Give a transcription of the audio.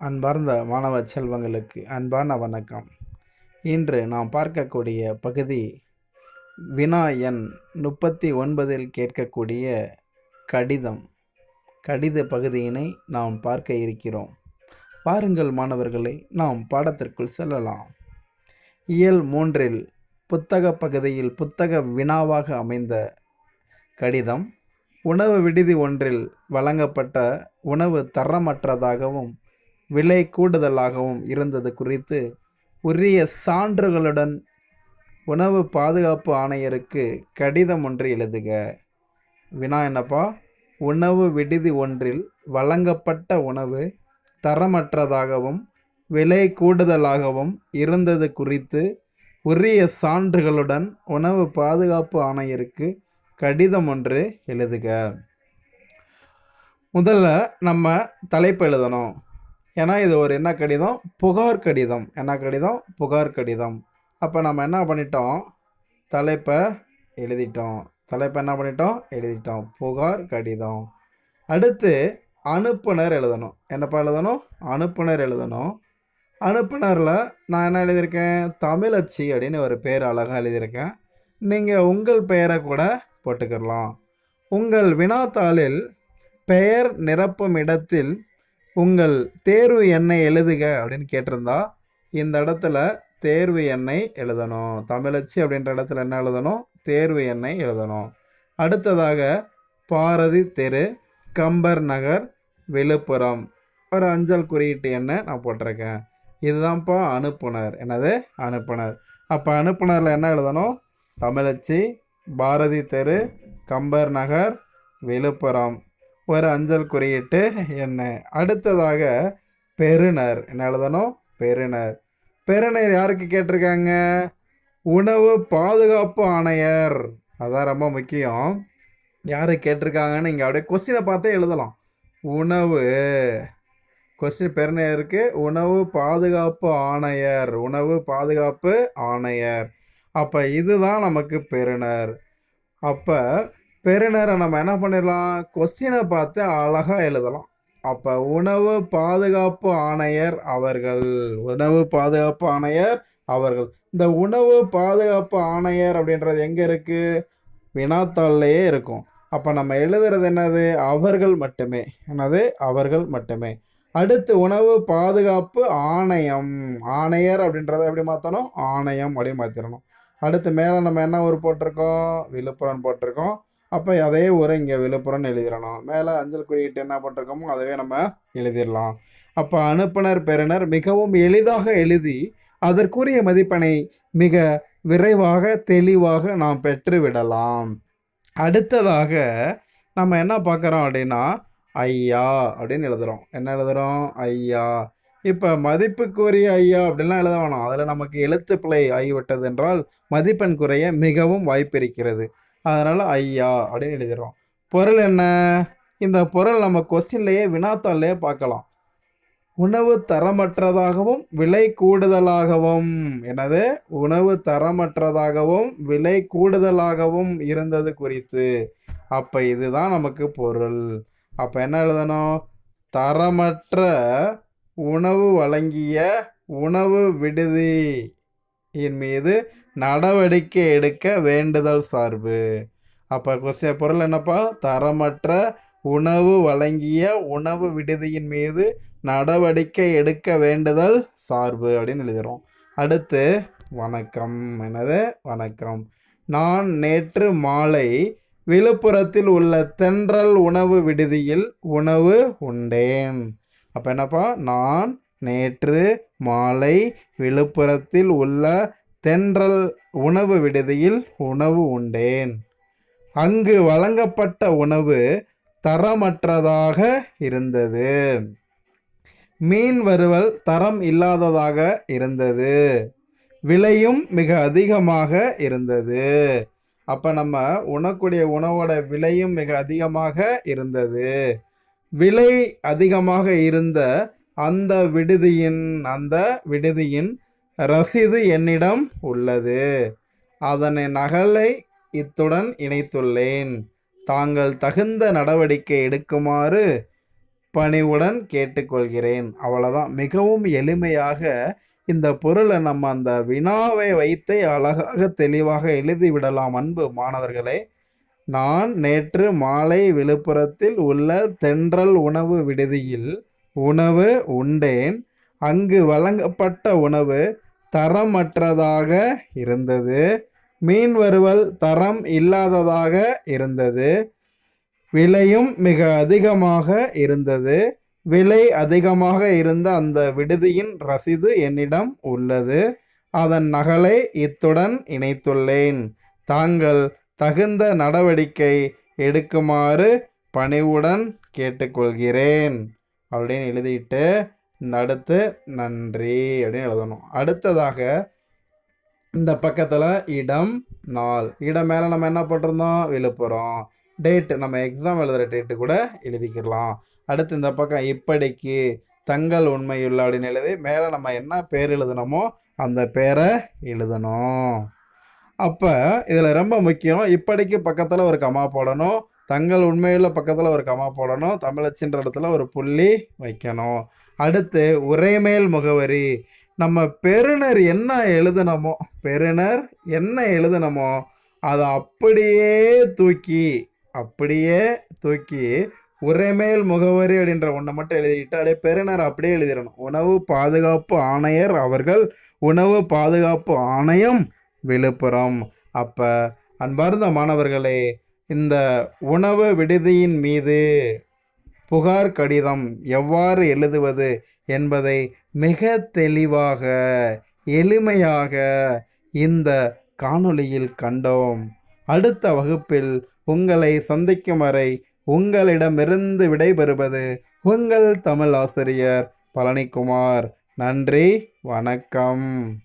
அன்பார்ந்த மாணவ செல்வங்களுக்கு அன்பான வணக்கம். இன்று நாம் பார்க்கக்கூடிய பகுதி வினா எண் முப்பத்தி ஒன்பதில் கேட்கக்கூடிய கடிதம். கடித பகுதியினை நாம் பார்க்க இருக்கிறோம். பாருங்கள் மாணவர்களை நாம் பாடத்திற்குள் செல்லலாம். இயல் மூன்றில் புத்தக பகுதியில் புத்தக வினாவாக அமைந்த கடிதம் உணவு விடுதி ஒன்றில் வழங்கப்பட்ட உணவு தரமற்றதாகவும் விலை கூடுதலாகவும் இருந்தது குறித்து உரிய சான்றுகளுடன் உணவு பாதுகாப்பு ஆணையருக்கு கடிதம் ஒன்று எழுதுக. வினா என்னப்பா? உணவு விடுதி ஒன்றில் வழங்கப்பட்ட உணவு தரமற்றதாகவும் விலை கூடுதலாகவும் இருந்தது குறித்து உரிய சான்றுகளுடன் உணவு பாதுகாப்பு ஆணையருக்கு கடிதம் ஒன்று எழுதுக. முதல்ல நம்ம தலைப்பு எழுதணும். ஏன்னா இது ஒரு என்ன கடிதம்? புகார் கடிதம். என்ன கடிதம்? புகார் கடிதம். அப்போ நம்ம என்ன பண்ணிட்டோம்? தலைப்பை எழுதிட்டோம். தலைப்பை என்ன பண்ணிட்டோம்? எழுதிட்டோம். புகார் கடிதம். அடுத்து அனுப்புனர் எழுதணும். என்னப்பா எழுதணும்? அனுப்புனர் எழுதணும். அனுப்புனரில் நான் என்ன எழுதியிருக்கேன்? தமிழச்சி அப்படின்னு ஒரு பேர் அழகாக எழுதியிருக்கேன். நீங்கள் உங்கள் பெயரை கூட போட்டுக்கிடலாம் உங்கள் வினாத்தாளில் பெயர் நிரப்பும் இடத்தில் உங்கள் தேர்வு எண்ணை எழுதுக அப்படின்னு கேட்டிருந்தா இந்த இடத்துல தேர்வு எண்ணை எழுதணும். தமிழச்சி அப்படின்ற இடத்துல என்ன எழுதணும்? தேர்வு எண்ணை எழுதணும். அடுத்ததாக பாரதி தெரு கம்பர் நகர் விழுப்புரம். ஒரு அஞ்சல் குறியீட்டு எண்ணை நான் போட்டிருக்கேன். இதுதான்ப்பா அனுப்புனர். என்னது? அனுப்புனர். அப்போ அனுப்புனரில் என்ன எழுதணும்? தமிழச்சி பாரதி தெரு கம்பர் நகர் விழுப்புரம். ஒரு அஞ்சல் குறியீட்டு என்ன அடுத்ததாக பெருநர் என்ன எழுதணும் பெறுநர். பெறுநர் யாருக்கு கேட்டிருக்காங்க? உணவு பாதுகாப்பு ஆணையர். அதான் ரொம்ப முக்கியம். யார் கேட்டிருக்காங்கன்னு இங்கே அப்படியே கொஸ்டினை பார்த்தே எழுதலாம். உணவு. கொஸ்டின் பெருநருக்கு உணவு பாதுகாப்பு ஆணையர். உணவு பாதுகாப்பு ஆணையர். அப்போ இதுதான் நமக்கு பெருநர் அப்போ பெறுநரை நம்ம என்ன பண்ணிடலாம்? கொஸ்டினை பார்த்து அழகாக எழுதலாம். அப்போ உணவு பாதுகாப்பு ஆணையர் அவர்கள் உணவு பாதுகாப்பு ஆணையர் அவர்கள். இந்த உணவு பாதுகாப்பு ஆணையர் அப்படின்றது எங்கே இருக்குது வினாத்தாள்லேயே இருக்கும். அப்போ நம்ம எழுதுறது என்னது? அவர்கள் மட்டுமே. என்னது? அவர்கள் மட்டுமே. அடுத்து உணவு பாதுகாப்பு ஆணையம். ஆணையர் அப்படின்றத எப்படி மாற்றணும் ஆணையம் அப்படின்னு மாற்றிடணும் அடுத்து மேலே நம்ம என்ன ஊர் போட்டிருக்கோம்? விழுப்புரம் போட்டிருக்கோம். அப்போ அதே ஒரு இங்கே விழுப்புரம்னு எழுதிடணும். மேலே அஞ்சல் குறியீட்டு என்ன போட்டிருக்கோமோ அதவே நம்ம எழுதிடலாம். அப்போ அனுப்புனர் பெறுநர் மிகவும் எளிதாக எழுதி அதற்குரிய மதிப்பெண்ணை மிக விரைவாக தெளிவாக நாம் பெற்று விடலாம். அடுத்ததாக நம்ம என்ன பார்க்குறோம் அப்படின்னா ஐயா அப்படின்னு எழுதுகிறோம் என்ன எழுதுகிறோம் ஐயா. இப்போ மதிப்புக்குரிய ஐயா அப்படின்லாம் எழுத வேணாம். அதில் நமக்கு எழுத்து பிழை ஆகிவிட்டது என்றால் மதிப்பெண் குறைய மிகவும் வாய்ப்பு இருக்கிறது. அதனால் ஐயா அப்படின்னு எழுதிடுறோம். பொருள் என்ன? இந்த பொருள் நம்ம கொஸ்டின்லேயே வினாத்தாள்லேயே பார்க்கலாம். உணவு தரமற்றதாகவும் விலை கூடுதலாகவும். என்னது? உணவு தரமற்றதாகவும் விலை கூடுதலாகவும் இருந்தது குறித்து. அப்போ இதுதான் நமக்கு பொருள். அப்போ என்ன எழுதணும்? தரமற்ற உணவு வழங்கிய உணவு விடுதி. என் மீது நடவடிக்கை எடுக்க வேண்டுதல் சார்பு. அப்போ கொஸ்டின் பொருள் என்னப்பா? தரமற்ற உணவு வழங்கிய உணவு விடுதியின் மீது நடவடிக்கை எடுக்க வேண்டுதல் சார்பு அப்படின்னு எழுதுகிறோம் அடுத்து வணக்கம். எனது வணக்கம். நான் நேற்று மாலை விழுப்புரத்தில் உள்ள தென்றல் உணவு விடுதியில் உணவு உண்டேன். அப்போ என்னப்பா? நான் நேற்று மாலை விழுப்புரத்தில் உள்ள தென்றல் உணவு விடுதியில் உணவு உண்டேன். அங்கு வழங்கப்பட்ட உணவு தரமற்றதாக இருந்தது. மீன் வறுவல் தரம் இல்லாததாக இருந்தது. விலையும் மிக அதிகமாக இருந்தது. அப்போ நம்ம உணக்கூடிய உணவோட விலையும் மிக அதிகமாக இருந்தது. விலை அதிகமாக இருந்த அந்த விடுதியின் அந்த விடுதியின் ரசீது என்னிடம் உள்ளது. அதனை நகலை இத்துடன் இணைத்துள்ளேன். தாங்கள் தகுந்த நடவடிக்கை எடுக்குமாறு பணிவுடன் கேட்டுக்கொள்கிறேன். அவ்வளோதான் மிகவும் எளிமையாக இந்த பொருளை நம்ம அந்த வினாவை வைத்தே அழகாக தெளிவாக எழுதிவிடலாம். அன்பு மாணவர்களே நான் நேற்று மாலை விழுப்புரத்தில் உள்ள தென்றல் உணவு விடுதியில் உணவு உண்டேன். அங்கு வழங்கப்பட்ட உணவு தரமற்றதாக இருந்தது. மீன் வறுவல் தரம் இல்லாததாக இருந்தது. விலையும் மிக அதிகமாக இருந்தது. விலை அதிகமாக இருந்த அந்த விடுதியின் ரசீது என்னிடம் உள்ளது. அதன் நகலை இத்துடன் இணைத்துள்ளேன். தாங்கள் தகுந்த நடவடிக்கை எடுக்குமாறு பணிவுடன் கேட்டுக்கொள்கிறேன். அப்படின்னு எழுதிட்டு இந்த அடுத்து நன்றி அப்படின்னு எழுதணும். அடுத்ததாக இந்த பக்கத்தில் இடம் நாள். இடம் மேலே நம்ம என்ன போட்டிருந்தோம்? விழுப்புரம். டேட்டு நம்ம எக்ஸாம் எழுதுகிற டேட்டு கூட எழுதிக்கிடலாம். அடுத்து இந்த பக்கம் இப்படிக்கு தங்கள் உண்மையுள்ள அப்படின்னு எழுதி மேலே நம்ம என்ன பேர் எழுதணுமோ அந்த பேரை எழுதணும். அப்போ இதில் ரொம்ப முக்கியம் இப்படிக்கு பக்கத்தில் ஒரு கமா போடணும் தங்கள் உண்மையுள்ள பக்கத்தில் ஒரு கமா போடணும் தமிழச்சின்ற இடத்துல ஒரு புள்ளி வைக்கணும். அடுத்து உரைமேல் முகவரி. நம்ம பெருனர் என்ன எழுதணுமோ பெருனர் என்ன எழுதணுமோ அதை அப்படியே தூக்கி அப்படியே தூக்கி உரைமேல் முகவரி அப்படின்ற ஒன்றை மட்டும் எழுதிட்டு அப்படியே பெருனர் அப்படியே எழுதிடணும். உணவு பாதுகாப்பு ஆணையர் அவர்கள் உணவு பாதுகாப்பு ஆணையம் விழுப்புரம். அப்போ அன்பார்ந்த மாணவர்களே இந்த உணவு விடுதியின் மீது புகார் கடிதம் எவ்வாறு எழுதுவது என்பதை மிக தெளிவாக எளிமையாக இந்த காணொளியில் கண்டோம். அடுத்த வகுப்பில் உங்களை சந்திக்கும் வரை உங்களிடமிருந்து விடைபெறுவது உங்கள் தமிழ் ஆசிரியர் பழனிக்குமார். நன்றி வணக்கம்.